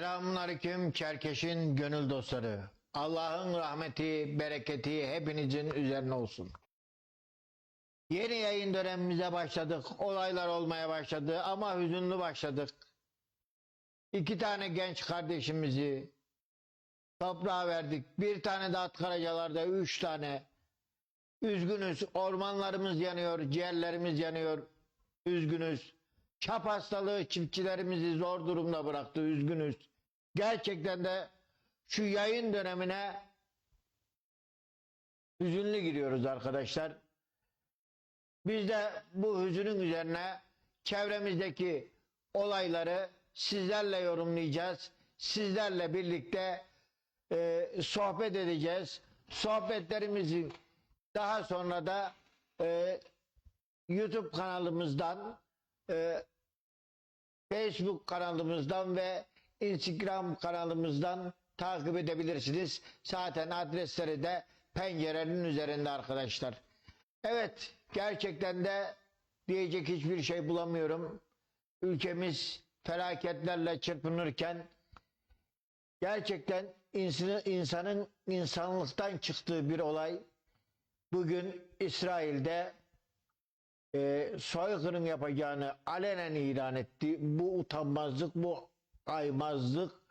Selamun Aleyküm Çerkeş'in gönül dostları. Allah'ın rahmeti, bereketi hepinizin üzerine olsun. Yeni yayın dönemimize başladık. Olaylar olmaya başladı ama hüzünlü başladık. İki tane genç kardeşimizi toprağa verdik. Bir tane de Atkaracalar'da üç tane. Üzgünüz. Ormanlarımız yanıyor, ciğerlerimiz yanıyor. Üzgünüz. Çap hastalığı çiftçilerimizi zor durumda bıraktı. Üzgünüz. Gerçekten de şu yayın dönemine hüzünlü giriyoruz arkadaşlar. Biz de bu hüzünün üzerine çevremizdeki olayları sizlerle yorumlayacağız. Sizlerle birlikte e, sohbet edeceğiz. Sohbetlerimizin daha sonra da e, YouTube kanalımızdan e, Facebook kanalımızdan ve Instagram kanalımızdan takip edebilirsiniz. Zaten adresleri de pencerenin üzerinde arkadaşlar. Evet gerçekten de diyecek hiçbir şey bulamıyorum. Ülkemiz felaketlerle çırpınırken gerçekten insanı- insanın insanlıktan çıktığı bir olay bugün İsrail'de e, soykırım yapacağını alenen ilan etti. Bu utanmazlık, bu aymazlık,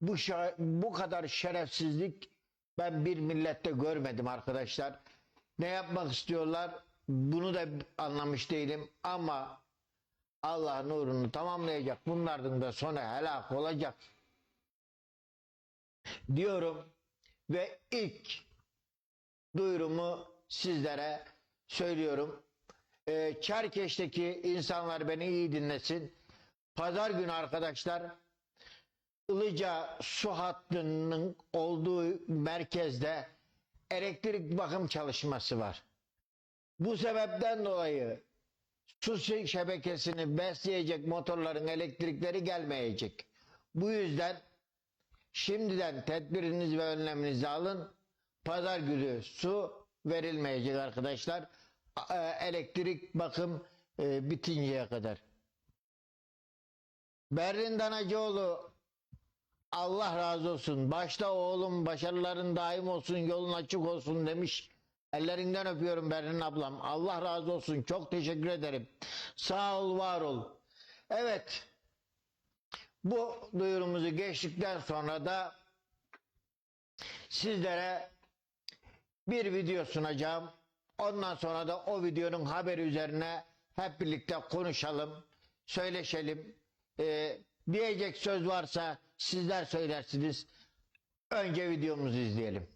bu bu kadar şerefsizlik ben bir millette görmedim arkadaşlar. Ne yapmak istiyorlar? Bunu da anlamış değilim ama Allah nurunu tamamlayacak. Bunların da sonu helak olacak. Diyorum ve ilk duyurumu sizlere söylüyorum. Ee, Çerkeş'teki insanlar beni iyi dinlesin. Pazar günü arkadaşlar Ilıca su hattının olduğu merkezde elektrik bakım çalışması var. Bu sebepten dolayı su şebekesini besleyecek motorların elektrikleri gelmeyecek. Bu yüzden şimdiden tedbirinizi ve önleminizi alın. Pazar günü su verilmeyecek arkadaşlar. E, Elektrik bakım e, bitinceye kadar. Berrin Danacıoğlu Allah razı olsun. Başta oğlum başarıların daim olsun, yolun açık olsun demiş. Ellerinden öpüyorum Berrin ablam. Allah razı olsun. Çok teşekkür ederim. Sağ ol, var ol. Evet. Bu duyurumuzu geçtikten sonra da sizlere bir video sunacağım. Ondan sonra da o videonun haberi üzerine hep birlikte konuşalım, söyleşelim. Ee, diyecek söz varsa sizler söylersiniz. Önce videomuzu izleyelim.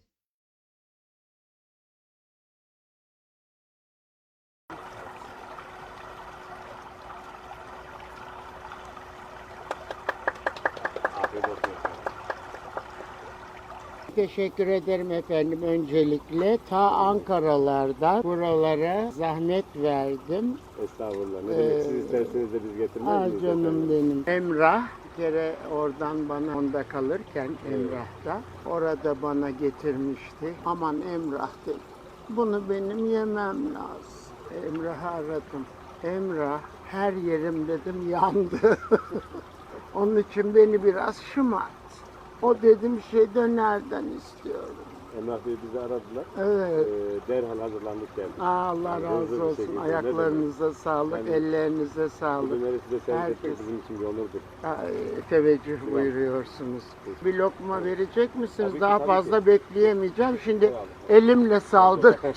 Teşekkür ederim efendim öncelikle. Ta Ankaralarda buralara zahmet verdim. Estağfurullah. Ne demek Ee, siz isterseniz de biz getirmez Aa, miyiz canım efendim? benim. Emrah kere oradan bana onda kalırken Emrah'ta orada bana getirmişti. Aman Emrah dedi. Bunu benim yemem lazım. Emrah'ı aradım. Emrah her yerim dedim yandı. Onun için beni biraz şımart. O dedim şey dönerden istiyorum. Emrah Bey bizi aradılar. Evet. Ee, derhal hazırlandık geldik. Aa, Allah Hızlı razı olsun. Ayaklarınıza sağlık, Yani ellerinize sağlık. döneri size servis bizim için bir onurdur. Teveccüh buyuruyorsunuz. Bir lokma verecek misiniz? Tabii ki, Daha tabii fazla ki. bekleyemeyeceğim. Şimdi Eyvallah. elimle saldır.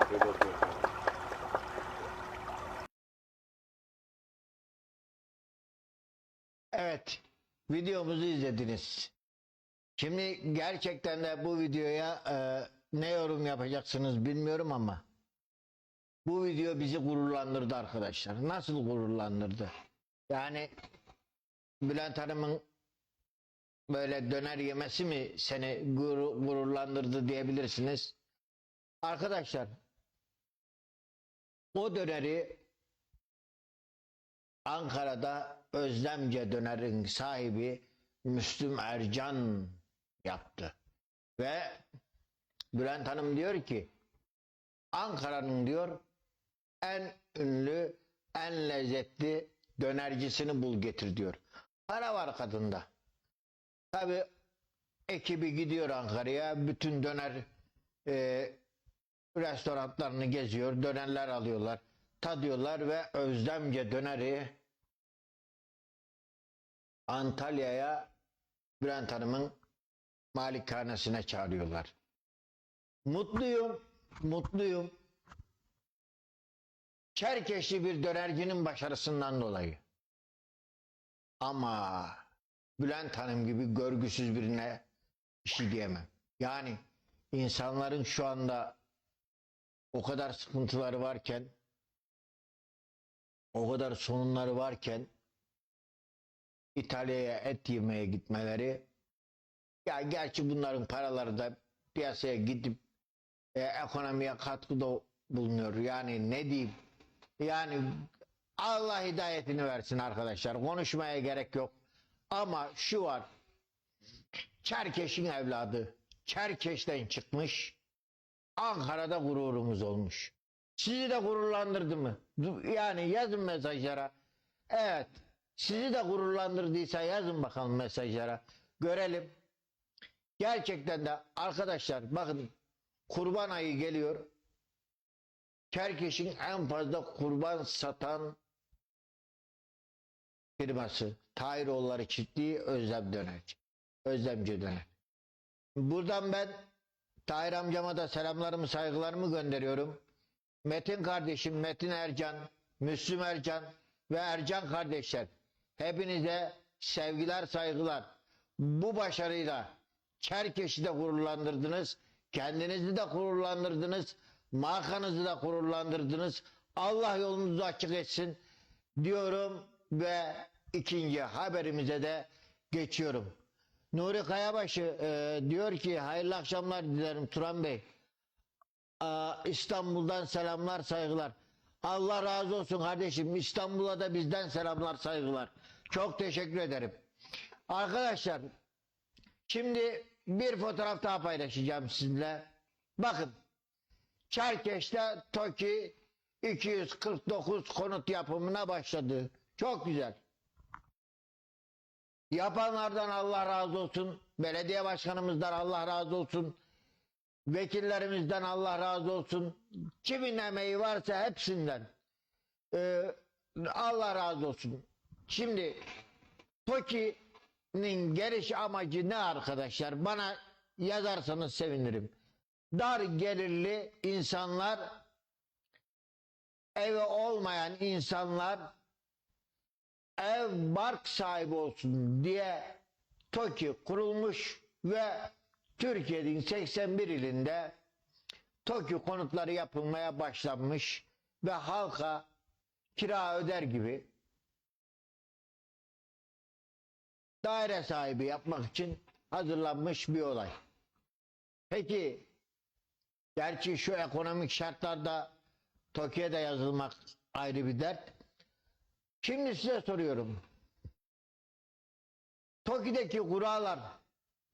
Afiyet olsun. Evet, videomuzu izlediniz. Şimdi gerçekten de bu videoya e, ne yorum yapacaksınız bilmiyorum ama bu video bizi gururlandırdı arkadaşlar. Nasıl gururlandırdı? Yani Bülent Hanım'ın böyle döner yemesi mi seni guru- gururlandırdı diyebilirsiniz. Arkadaşlar o döneri Ankara'da Özlemce dönerin sahibi Müslüm Ercan yaptı. Ve Bülent Hanım diyor ki Ankara'nın diyor en ünlü, en lezzetli dönercisini bul getir diyor. Para var kadında. Tabi ekibi gidiyor Ankara'ya. Bütün döner e, restoranlarını geziyor. Dönerler alıyorlar. Tadıyorlar ve Özdemce döneri Antalya'ya Bülent Hanım'ın malikanesine çağırıyorlar. Mutluyum, mutluyum. Çerkeşli bir dönercinin başarısından dolayı. Ama Bülent Hanım gibi görgüsüz birine bir şey diyemem. Yani insanların şu anda o kadar sıkıntıları varken o kadar sorunları varken İtalya'ya et yemeye gitmeleri ya gerçi bunların paraları da piyasaya gidip e, ekonomiye katkıda bulunuyor. Yani ne diyeyim? Yani Allah hidayetini versin arkadaşlar. Konuşmaya gerek yok. Ama şu var. Çerkeş'in evladı. Çerkeş'ten çıkmış. Ankara'da gururumuz olmuş. Sizi de gururlandırdı mı? Yani yazın mesajlara. Evet. Sizi de gururlandırdıysa yazın bakalım mesajlara. Görelim. Gerçekten de arkadaşlar bakın kurban ayı geliyor. Çerkeş'in en fazla kurban satan firması. Tahiroğulları çiftliği Özlem Dönerci. Özlemci Döner. Buradan ben Tahir amcama da selamlarımı saygılarımı gönderiyorum. Metin kardeşim Metin Ercan, Müslüm Ercan ve Ercan kardeşler. Hepinize sevgiler saygılar. Bu başarıyla Çerkeş'i de gururlandırdınız. Kendinizi de gururlandırdınız. Markanızı da gururlandırdınız. Allah yolunuzu açık etsin diyorum ve ikinci haberimize de geçiyorum. Nuri Kayabaşı e, diyor ki hayırlı akşamlar dilerim Turan Bey. Aa, İstanbul'dan selamlar saygılar. Allah razı olsun kardeşim. İstanbul'a da bizden selamlar saygılar. Çok teşekkür ederim. Arkadaşlar şimdi bir fotoğraf daha paylaşacağım sizinle. Bakın Çerkeş'te TOKİ 249 konut yapımına başladı. Çok güzel. Yapanlardan Allah razı olsun. Belediye başkanımızdan Allah razı olsun. Vekillerimizden Allah razı olsun. Kimin emeği varsa hepsinden. Ee, Allah razı olsun. Şimdi TOKİ'nin geliş amacı ne arkadaşlar? Bana yazarsanız sevinirim. Dar gelirli insanlar evi olmayan insanlar ev bark sahibi olsun diye TOKİ kurulmuş ve Türkiye'nin 81 ilinde TOKİ konutları yapılmaya başlanmış ve halka kira öder gibi daire sahibi yapmak için hazırlanmış bir olay. Peki gerçi şu ekonomik şartlarda TOKİ'ye de yazılmak ayrı bir dert. Şimdi size soruyorum. TOKİ'deki kurallar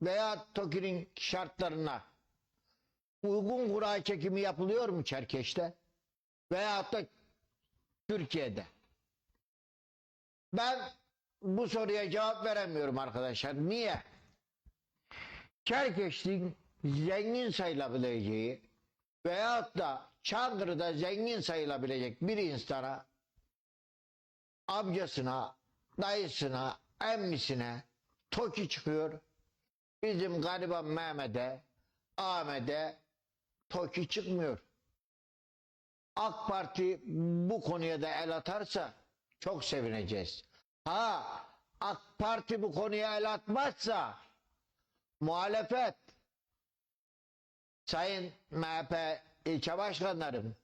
veya TOKİ'nin şartlarına uygun kura çekimi yapılıyor mu Çerkeş'te? Veyahut da Türkiye'de? Ben bu soruya cevap veremiyorum arkadaşlar. Niye? Çerkeş'in zengin sayılabileceği veyahut da Çankırı'da zengin sayılabilecek bir insana amcasına, dayısına, emmisine TOKİ çıkıyor. Bizim gariban Mehmet'e, Ahmet'e TOKİ çıkmıyor. AK Parti bu konuya da el atarsa çok sevineceğiz. Ha AK Parti bu konuya el atmazsa muhalefet Sayın MHP ilçe başkanlarım,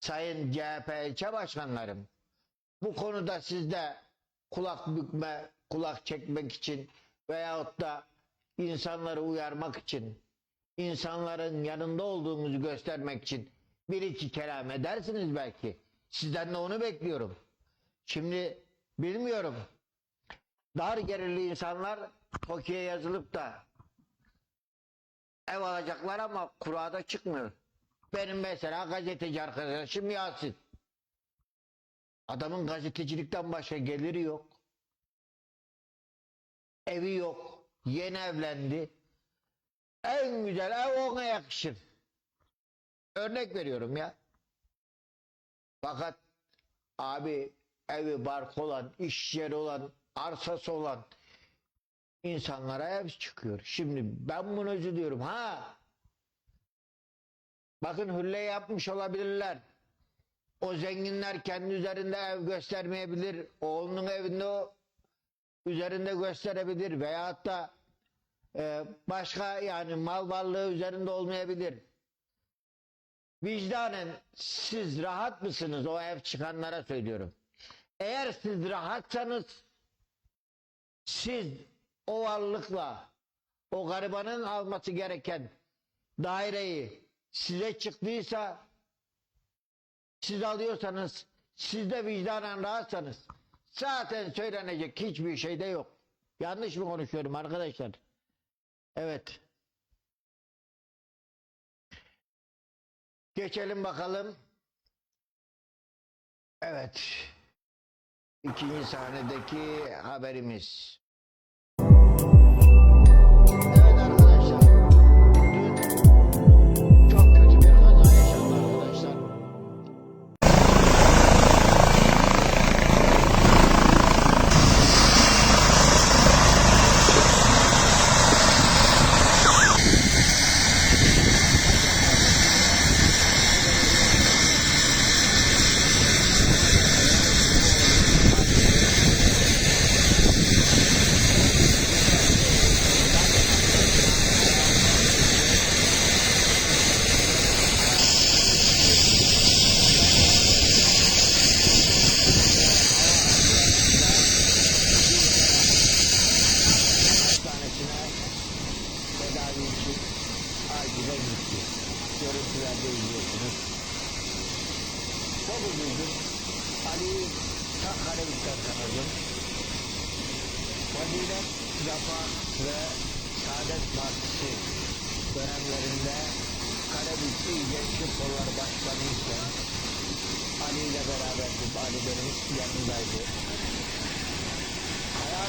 Sayın CHP ilçe başkanlarım bu konuda sizde kulak bükme, kulak çekmek için veyahut da insanları uyarmak için, insanların yanında olduğumuzu göstermek için bir iki kelam edersiniz belki. Sizden de onu bekliyorum. Şimdi bilmiyorum. Dar gelirli insanlar TOKİ'ye yazılıp da ev alacaklar ama kurada çıkmıyor. Benim mesela gazeteci arkadaşım Yasin. Adamın gazetecilikten başka geliri yok. Evi yok. Yeni evlendi. En güzel ev ona yakışır. Örnek veriyorum ya. Fakat abi evi bark olan, iş yeri olan, arsası olan insanlara ev çıkıyor. Şimdi ben bunu üzülüyorum. Ha Bakın hülle yapmış olabilirler. O zenginler kendi üzerinde ev göstermeyebilir. Oğlunun evinde o üzerinde gösterebilir. Veyahut da e, başka yani mal varlığı üzerinde olmayabilir. Vicdanen siz rahat mısınız o ev çıkanlara söylüyorum. Eğer siz rahatsanız siz o varlıkla o garibanın alması gereken daireyi size çıktıysa siz alıyorsanız siz de vicdanen rahatsanız zaten söylenecek hiçbir şey de yok. Yanlış mı konuşuyorum arkadaşlar? Evet. Geçelim bakalım. Evet. İkinci sahnedeki haberimiz.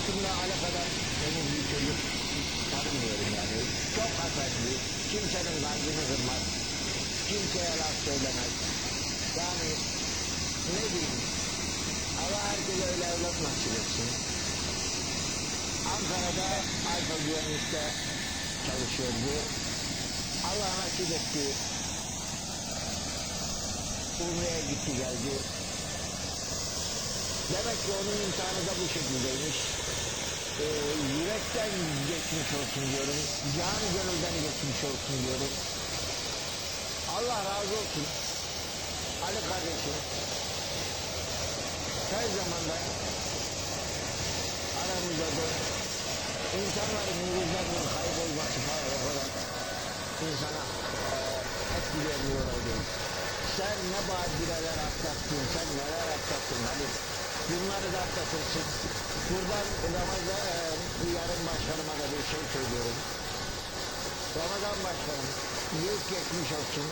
Hayatımda Ale kadar benim çocuk tanımıyorum yani. Çok hasretli, kimsenin kalbini kırmaz, kimseye laf söylemez. Yani ne diyeyim, Allah herkese öyle evlat nasip etsin. Ankara'da Alfa Güvenlik'te çalışıyordu. Allah nasip etti. Umre'ye gitti geldi. Demek ki onun imtihanı da bu şekildeymiş. Ee, yürekten geçmiş olsun diyorum. Can gönülden geçmiş olsun diyorum. Allah razı olsun. Ali kardeşim. Her zaman da aramızda da insanların yüzlerinin kaybolması falan o kadar insana etkileniyor oluyor. Sen ne badireler atlattın, sen neler atlattın Halil. Bunları da atlatırsın. Buradan Ramazan, e, yarın başkanıma da bir şey söylüyorum. Ramazan başkanım, büyük geçmiş olsun.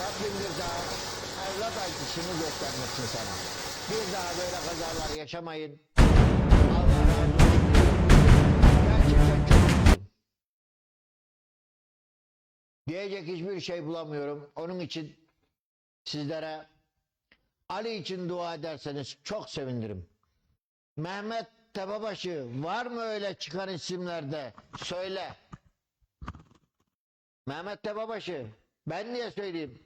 Rabbim bir daha evlat acısını göstermesin sana. Bir daha böyle kazalar yaşamayın. Allah. Diyecek hiçbir şey bulamıyorum. Onun için sizlere Ali için dua ederseniz çok sevinirim. Mehmet Tepebaşı var mı öyle çıkan isimlerde? Söyle. Mehmet Tepebaşı ben niye söyleyeyim?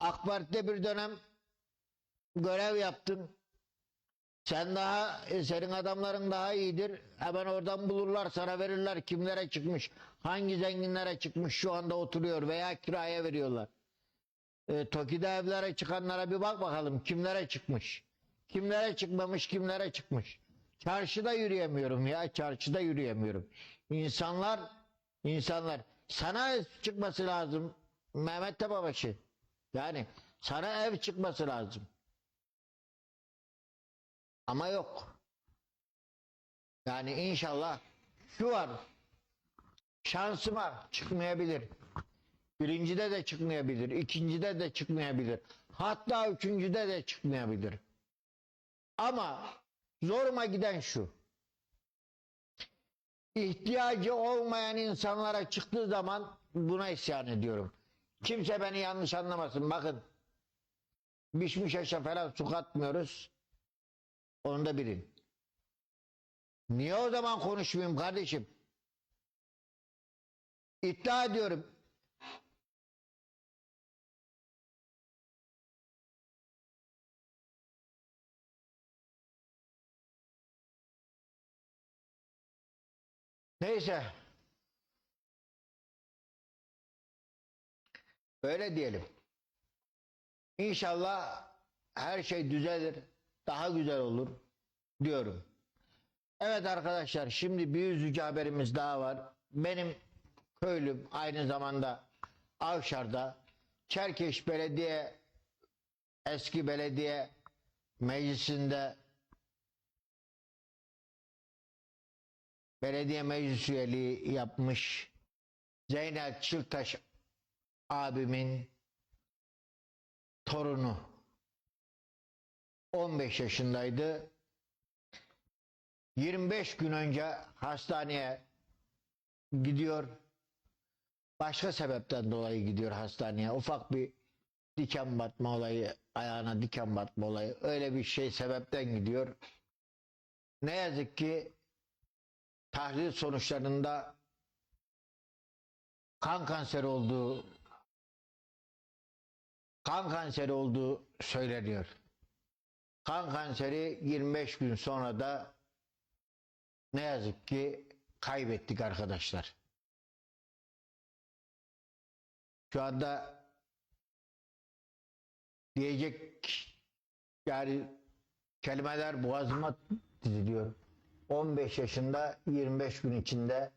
AK Parti'de bir dönem görev yaptın. Sen daha, senin adamların daha iyidir. Hemen oradan bulurlar, sana verirler kimlere çıkmış, hangi zenginlere çıkmış şu anda oturuyor veya kiraya veriyorlar. E, Toki'de evlere çıkanlara bir bak bakalım kimlere çıkmış. Kimlere çıkmamış, kimlere çıkmış. Çarşıda yürüyemiyorum ya, çarşıda yürüyemiyorum. İnsanlar, insanlar sana çıkması lazım Mehmet Tepebaşı. Yani sana ev çıkması lazım. Ama yok. Yani inşallah şu var. Şansıma çıkmayabilir. Birincide de çıkmayabilir. ikincide de çıkmayabilir. Hatta üçüncüde de çıkmayabilir. Ama zoruma giden şu. İhtiyacı olmayan insanlara çıktığı zaman buna isyan ediyorum. Kimse beni yanlış anlamasın. Bakın Bişmiş aşa falan su katmıyoruz. Onu da bilin. Niye o zaman konuşmayayım kardeşim? İddia ediyorum. Neyse. Öyle diyelim. İnşallah her şey düzelir. Daha güzel olur diyorum. Evet arkadaşlar şimdi bir üzücü haberimiz daha var. Benim köylüm aynı zamanda Avşar'da Çerkeş Belediye eski belediye meclisinde belediye meclis üyeliği yapmış Zeynep Çıltaş abimin torunu 15 yaşındaydı. 25 gün önce hastaneye gidiyor. Başka sebepten dolayı gidiyor hastaneye. Ufak bir diken batma olayı, ayağına diken batma olayı. Öyle bir şey sebepten gidiyor. Ne yazık ki tahlil sonuçlarında kan kanseri olduğu kan kanseri olduğu söyleniyor. Kan kanseri 25 gün sonra da ne yazık ki kaybettik arkadaşlar. Şu anda diyecek yani kelimeler boğazıma diziliyor. 15 yaşında 25 gün içinde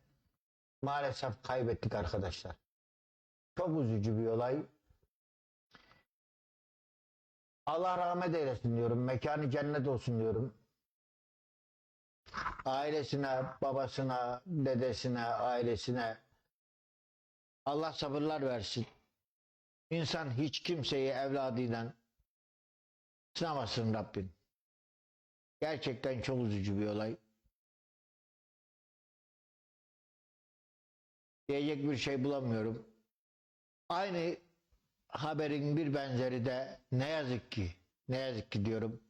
maalesef kaybettik arkadaşlar. Çok üzücü bir olay. Allah rahmet eylesin diyorum. Mekanı cennet olsun diyorum. Ailesine, babasına, dedesine, ailesine Allah sabırlar versin. İnsan hiç kimseyi evladıyla sınamasın Rabbim. Gerçekten çok üzücü bir olay. Diyecek bir şey bulamıyorum. Aynı haberin bir benzeri de ne yazık ki, ne yazık ki diyorum.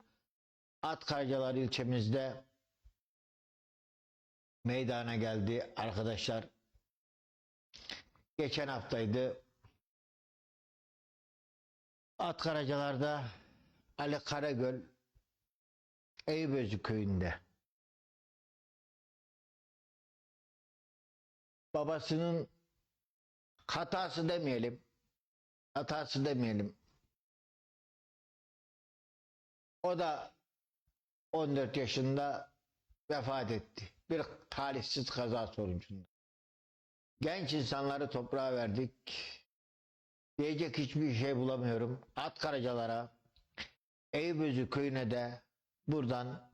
Atkarcalar ilçemizde meydana geldi arkadaşlar. Geçen haftaydı. Atkaracalar'da Ali Karagöl Eyüpözü köyünde babasının hatası demeyelim hatası demeyelim o da 14 yaşında vefat etti. Bir talihsiz kaza sonucunda. Genç insanları toprağa verdik. Diyecek hiçbir şey bulamıyorum. At Karacalara, Eyüpözü köyüne de buradan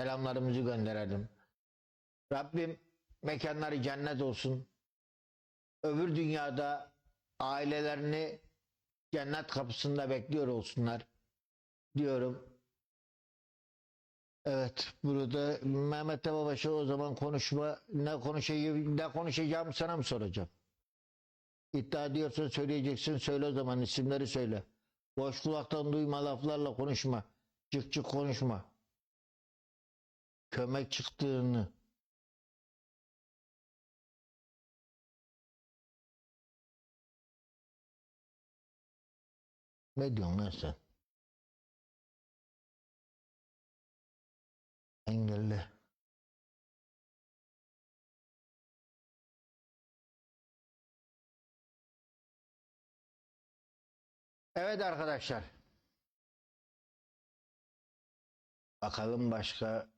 selamlarımızı gönderelim. Rabbim mekanları cennet olsun. Öbür dünyada ailelerini cennet kapısında bekliyor olsunlar diyorum. Evet burada Mehmet Babaş'a o zaman konuşma ne konuşayım ne konuşacağım sana mı soracağım? İddia ediyorsan söyleyeceksin söyle o zaman isimleri söyle. Boş kulaktan duyma laflarla konuşma. Çık çık konuşma. Kömek çıktığını. Ne diyorsun lan sen? Engelli. Evet arkadaşlar. Bakalım başka.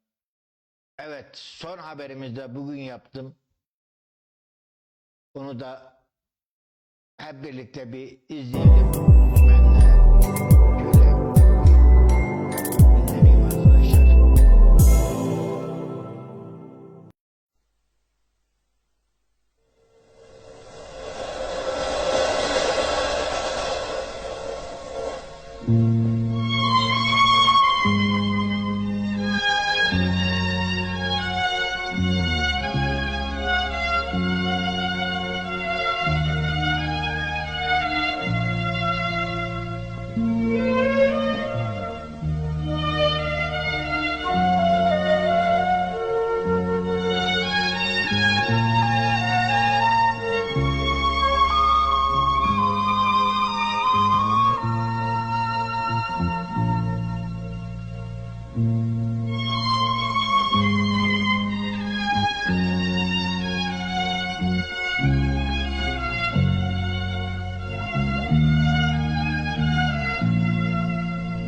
Evet son haberimizde bugün yaptım. Bunu da hep birlikte bir izleyelim. Ben thank you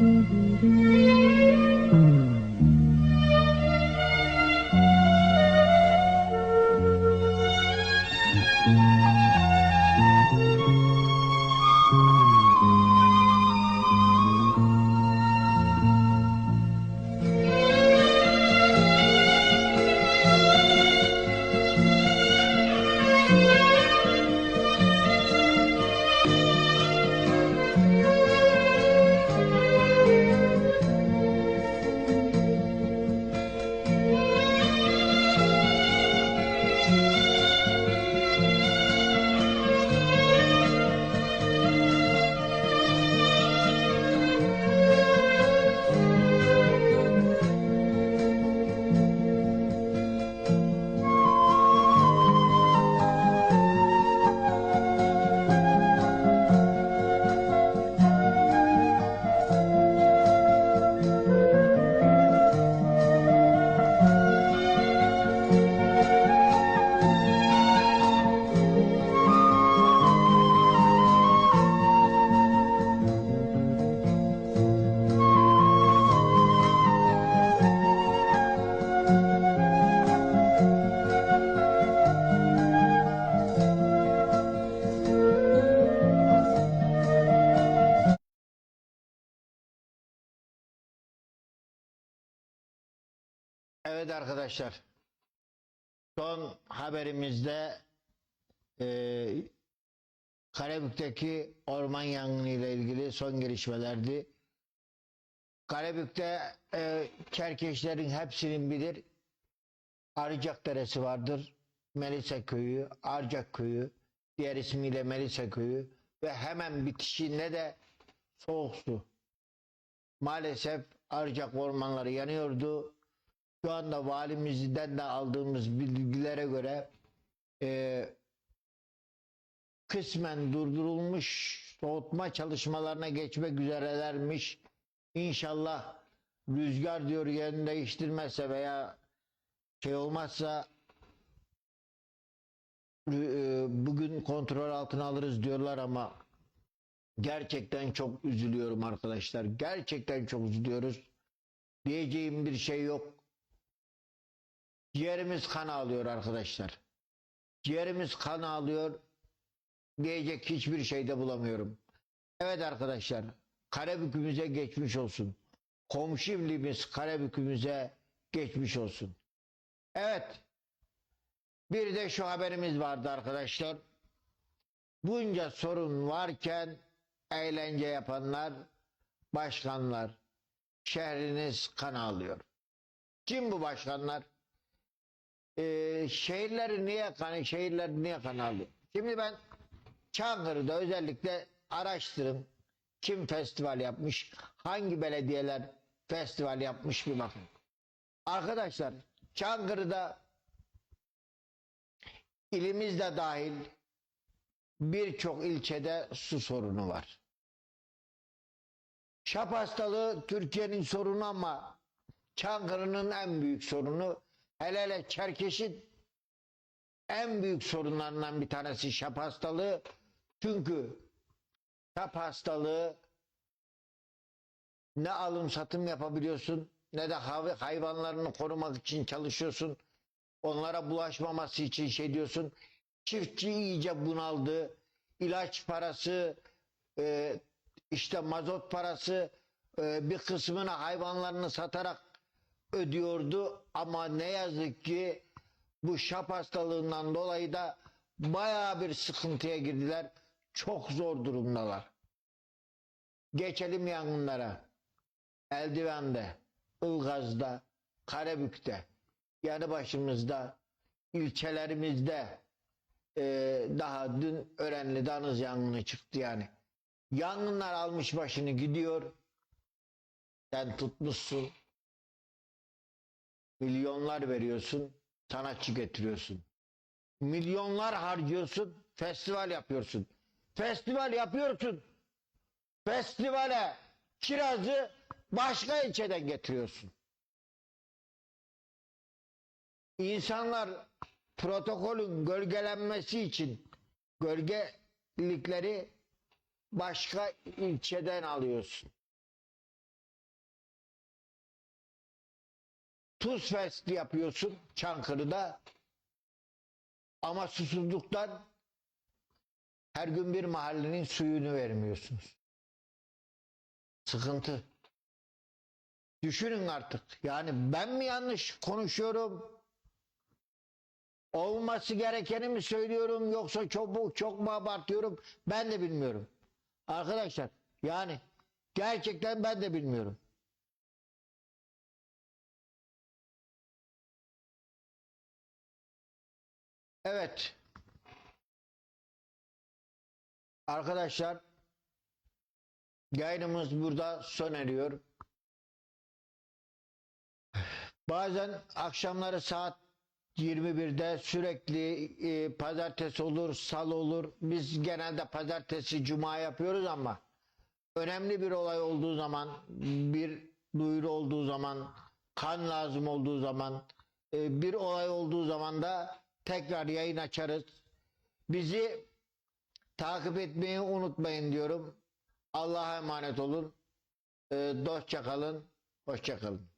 Evet arkadaşlar. Son haberimizde e, Karabük'teki orman yangını ile ilgili son gelişmelerdi. Karabük'te e, Çerkeşlerin hepsinin bilir Arıcak Deresi vardır. Melisa Köyü, Arcak Köyü, diğer ismiyle Melisa Köyü ve hemen bitişinde de Soğuk Su. Maalesef Arcak ormanları yanıyordu. Şu anda valimizden de aldığımız bilgilere göre e, kısmen durdurulmuş soğutma çalışmalarına geçmek üzerelermiş. İnşallah rüzgar diyor yerini değiştirmezse veya şey olmazsa e, bugün kontrol altına alırız diyorlar ama gerçekten çok üzülüyorum arkadaşlar. Gerçekten çok üzülüyoruz. Diyeceğim bir şey yok. Ciğerimiz kan ağlıyor arkadaşlar. Ciğerimiz kan ağlıyor. Diyecek hiçbir şey de bulamıyorum. Evet arkadaşlar. Karabük'ümüze geçmiş olsun. Komşu ilimiz Karabük'ümüze geçmiş olsun. Evet. Bir de şu haberimiz vardı arkadaşlar. Bunca sorun varken eğlence yapanlar, başkanlar, şehriniz kan ağlıyor. Kim bu başkanlar? Ee, şehirleri niye kan, şehirler niye kan ağlıyor? Şimdi ben Çankırı'da özellikle araştırın. Kim festival yapmış? Hangi belediyeler festival yapmış bir bakın. Arkadaşlar Çankırı'da ilimizde dahil birçok ilçede su sorunu var. Şap hastalığı Türkiye'nin sorunu ama Çankırı'nın en büyük sorunu hele hele Çerkeş'in en büyük sorunlarından bir tanesi şap hastalığı. Çünkü şap hastalığı ne alım satım yapabiliyorsun ne de hayvanlarını korumak için çalışıyorsun. Onlara bulaşmaması için şey diyorsun. Çiftçi iyice bunaldı. İlaç parası, e, işte mazot parası e, bir kısmını hayvanlarını satarak ödüyordu. Ama ne yazık ki bu şap hastalığından dolayı da bayağı bir sıkıntıya girdiler. Çok zor durumdalar. Geçelim yangınlara. Eldiven'de, Ilgaz'da, Karabük'te, yanı başımızda, ilçelerimizde e, daha dün Örenli Danız yangını çıktı yani. Yangınlar almış başını gidiyor. Sen tutmuşsun. Milyonlar veriyorsun. Sanatçı getiriyorsun. Milyonlar harcıyorsun. Festival yapıyorsun. Festival yapıyorsun. Festivale kirazı başka ilçeden getiriyorsun. İnsanlar protokolün gölgelenmesi için gölgelikleri başka ilçeden alıyorsun. Tuz fest yapıyorsun Çankırı'da. Ama susuzluktan her gün bir mahallenin suyunu vermiyorsunuz. Sıkıntı. Düşünün artık. Yani ben mi yanlış konuşuyorum? Olması gerekeni mi söylüyorum yoksa çok, çok mu abartıyorum? Ben de bilmiyorum. Arkadaşlar yani gerçekten ben de bilmiyorum. Evet. Arkadaşlar yayınımız burada sona eriyor. Bazen akşamları saat 21'de sürekli e, pazartesi olur, salı olur. Biz genelde pazartesi, cuma yapıyoruz ama önemli bir olay olduğu zaman, bir duyuru olduğu zaman, kan lazım olduğu zaman, e, bir olay olduğu zaman da tekrar yayın açarız. Bizi takip etmeyi unutmayın diyorum. Allah'a emanet olun. E, dostça kalın, hoşça kalın.